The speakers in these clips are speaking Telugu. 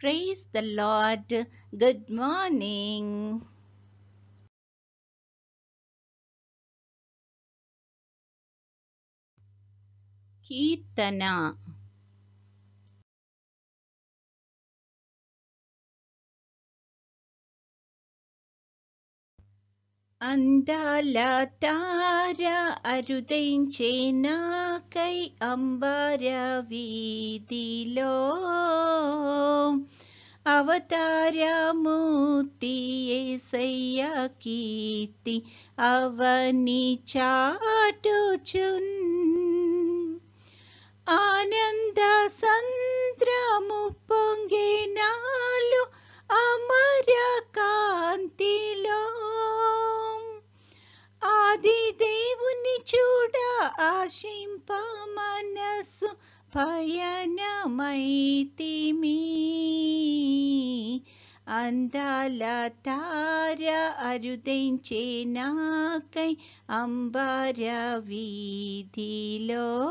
Praise the Lord. Good morning. Kirtana అందాల తార అరుదైంచే నాకై అంబార వీధిలో అవతారమూర్తి ఏసయ్య కీర్తి అవని చాటుచున్ ఆశింప మనసు పయనమైతిమి. అందాల తార అరుదించే నాకై అంబర వీధిలో.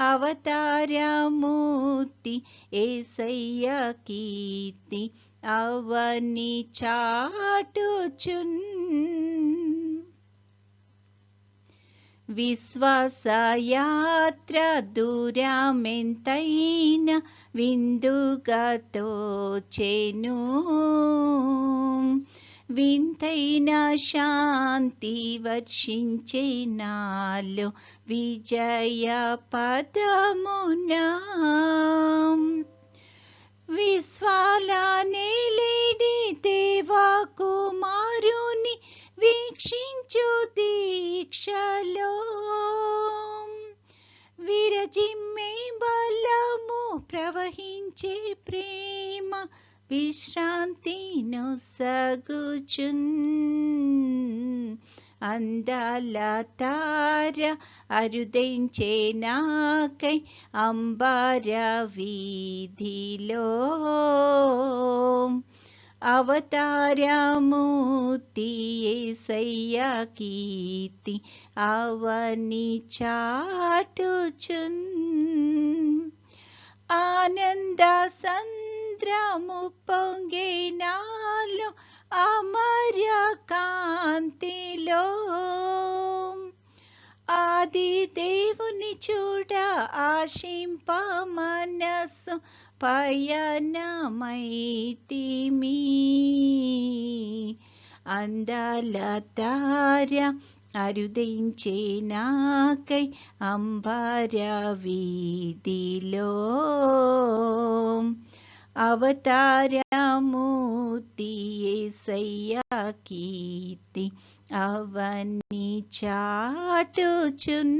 అవతారమూర్తి ఏసయ్య కీర్తి అవని చాటుచున్ విశ్వాసయాత్ర దూరమెంతైన విందుగా తోచెను వింతైన శాంతి వర్షించే నాలో విజయ పదమునా విశ్వాల నేలేడి దేవా కుమారుని వీక్షించు దీక్షలో విరజిమ్మే బలము ప్రవహించే ప్రేమ విశ్రాంతి నొసగుచున్. అందాల తార అరుదైంచే నాకై అంబార వీధిలో అవతారమూర్తి ఏసయ్య కీర్తి అవని చాటుచున్ ఆనంద సంద్రము పొంగే నాలో అమర కాంతిలో ఆది దేవుని చూడ ఆశింప మనసు పయనమైతిమి. అందాల తార అరుదించే నాకై అంబర వీధిలో అవతారమూర్తి కీర్తి అవన్నీ చాటుచున్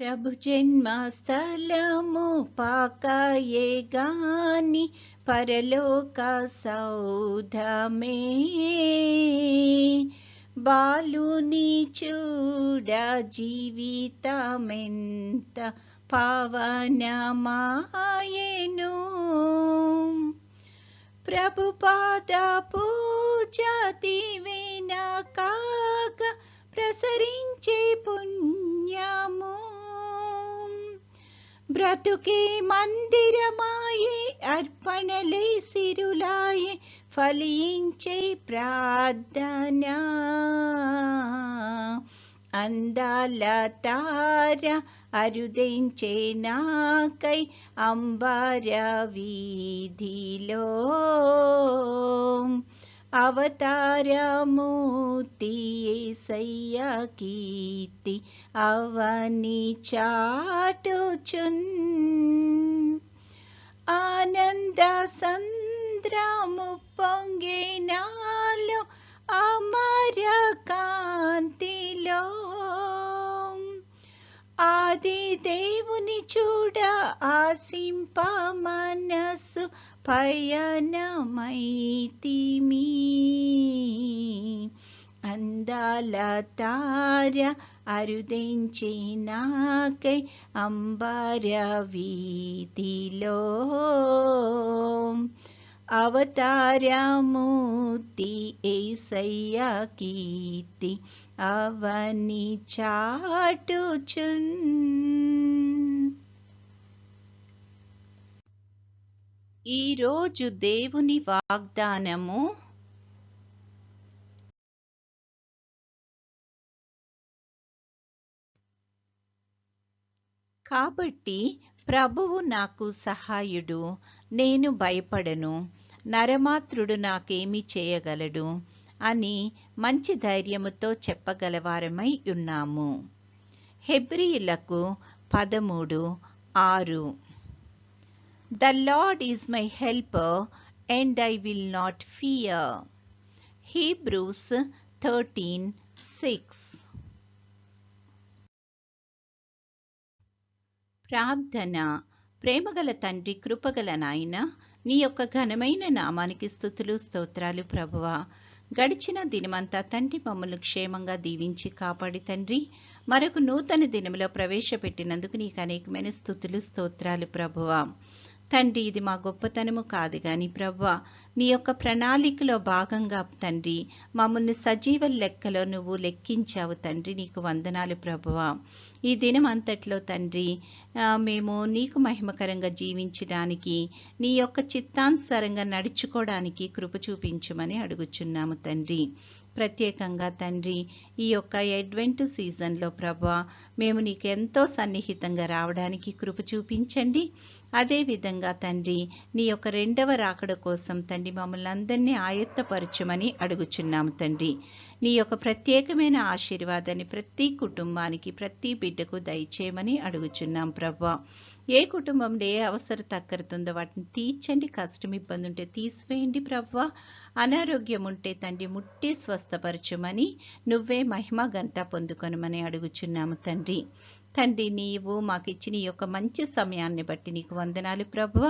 ప్రభు జన్మ స్థలము పాకాయే గాని పరలోక సౌధమే. బాలుని చూడ జీవితమెంత పావనమాయను. ప్రభు పాద పూజ కాక ప్రసరించే పుణ్యము బ్రతుకే మందిరమాయే అర్పణలే సిరులాయే ఫలించే ప్రార్థన. అందాల తార అరుదించే నాకై అంబర వీధిలో. అవతారమూర్తి ఏసయ్య కీర్తి అవని చాటుచున్. ఆనంద సంద్రము పొంగినాలో అమర కాంతిలో ఆది దేవుని చూడ ఆసింప మనసు పయనమైతిమి అందాల తార అరుదించే నాకై అంబర వీధిలో. అవతారమూర్తి ఏసయ్య కీర్తి అవని చాటుచున్ ఈరోజు దేవుని వాగ్దానము కాబట్టి ప్రభువు నాకు సహాయుడు నేను భయపడను నరమాత్రుడు నాకేమి చేయగలడు అని మంచి ధైర్యముతో చెప్పగలవారమై ఉన్నాము. హెబ్రియులకు పదమూడు ఆరు. The Lord is my helper and I will not fear Hebrews thirteen six ప్రార్థన ప్రేమగల తండ్రి కృపగల నాయన నీ యొక్క ఘనమైన నామానికి స్థుతులు స్తోత్రాలు ప్రభువా. గడిచిన దినమంతా తండ్రి మమ్మల్ని క్షేమంగా దీవించి కాపాడి తండ్రి. మరొక నూతన దినములో ప్రవేశపెట్టినందుకు నీకు అనేకమైన స్థుతులు స్తోత్రాలు ప్రభువా. తండ్రి ఇది మా గొప్పతనము కాదు గాని ప్రవ్వా నీ యొక్క ప్రణాళికలో భాగంగా తండ్రి మమ్మల్ని సజీవ లెక్కలో నువ్వు లెక్కించావు తండ్రి నీకు వందనాలు ప్రభువా ఈ దినం అంతట్లో తండ్రి మేము నీకు మహిమకరంగా జీవించడానికి నీ యొక్క చిత్తానుసారంగా నడుచుకోవడానికి కృప చూపించమని అడుగుచున్నాము తండ్రి. ప్రత్యేకంగా తండ్రి ఈ యొక్క అడ్వెంట్ సీజన్లో ప్రభా మేము నీకు ఎంతో సన్నిహితంగా రావడానికి కృప చూపించండి. అదేవిధంగా తండ్రి నీ యొక్క రెండవ రాకడ కోసం తండ్రి మమ్మల్ని అందరినీ ఆయత్తపరచమని అడుగుచున్నాము తండ్రి. నీ యొక్క ప్రత్యేకమైన ఆశీర్వాదాన్ని ప్రతి కుటుంబానికి ప్రతి బిడ్డకు దయచేయమని అడుగుచున్నాం ప్రభా. ఏ కుటుంబంలో ఏ అవసరం తక్కరుతుందో వాటిని తీర్చండి కష్టం ఇబ్బంది ఉంటే తీసివేయండి ప్రవ్వా. అనారోగ్యం ఉంటే తండ్రి ముట్టి స్వస్థపరచుమని నువ్వే మహిమ గంత పొందుకొనమని అడుగుచున్నాము తండ్రి. తండ్రి నీవు మాకిచ్చిన ఈ యొక్క మంచి సమయాన్ని బట్టి నీకు వందనాలు ప్రభువ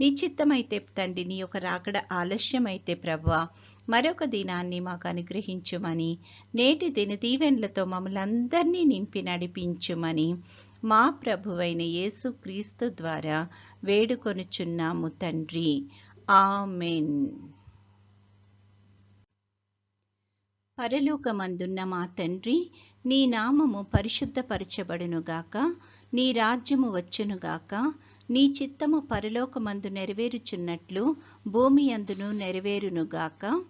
నీ చిత్తమైతే తండ్రి నీ యొక్క రాకడ ఆలస్యమైతే ప్రభా. మరొక దినాన్ని మాకు అనుగ్రహించుమని నేటి దిన దీవెన్లతో మమ్మల్ని అందరినీ నింపి నడిపించుమని మా ప్రభువైన యేసు క్రీస్తు ద్వారా వేడుకొనుచున్నాము తండ్రి. ఆమెన్. పరలోకమందున్న మా తండ్రి నీ నామము పరిశుద్ధపరచబడునుగాక నీ రాజ్యము వచ్చునుగాక నీ చిత్తము పరలోకమందు నెరవేరుచున్నట్లు భూమి అందును నెరవేరునుగాక.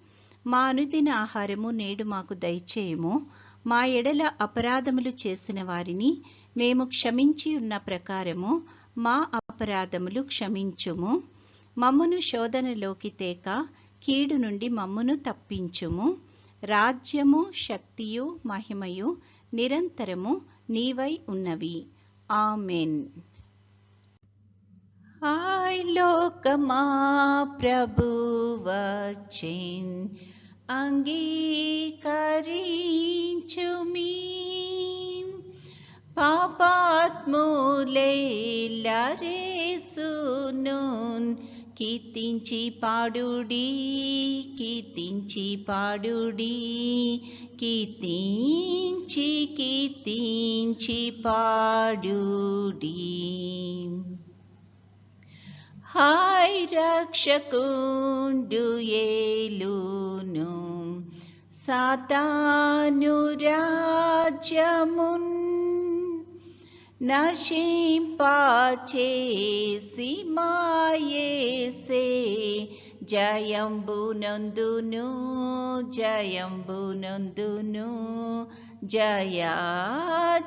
మా అనుదిన ఆహారము నేడు మాకు దయచేయము. మా ఎడల అపరాధములు చేసిన వారిని మేము క్షమించి ఉన్న ప్రకారము మా అపరాధములు క్షమించుము. మమ్మను శోధనలోకి తేక కీడు నుండి మమ్మను తప్పించుము. రాజ్యము శక్తియు మహిమయు నిరంతరము నీవై ఉన్నవి. ఆమెన్. హాయ్ లోకమా ప్రభువచిన్ అంగీకరించుమీ పాపాత్ములేలరేసునున్ కీర్తించి పాడుడి కీర్తించి పాడుడి కీర్తించి కీర్తించి పాడుడి हाय रक्षकुण्डुलु नु सातानुराजमुन् नशीं पा सीमायसे जयम्बुनन्दुनु नोन्दु जया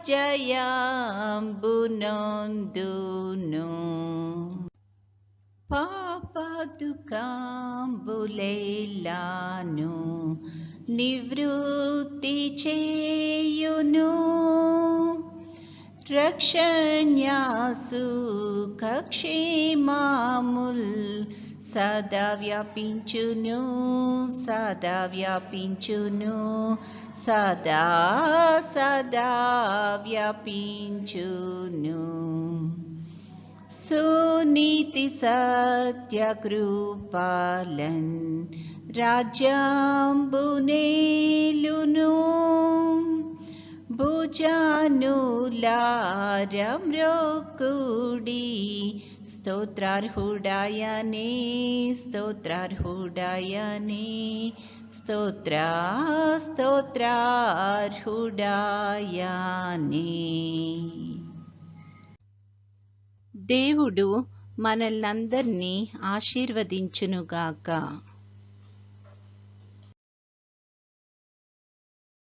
जयाम्बुनन्दुनु। पापाुकां बुलैलानु निवृत्ति चुनुसु क्षी मामुल् सदा व्यापिञ्चुनु सदा व्यापिञ्चुनु सदा सदा व्यापिञ्चुनु వ్యాపించును సునీతి సత్య కృపాలన్ రాజ్యాంబునేలును భుజానులారమ్రోకుడి స్తోత్రార్హుడాయనే స్తోత్రార్హుడాయనే స్తోత్ర స్తోత్రార్హుడాయనే దేవుడు మనల్నందరినీ ఆశీర్వదించునుగాక.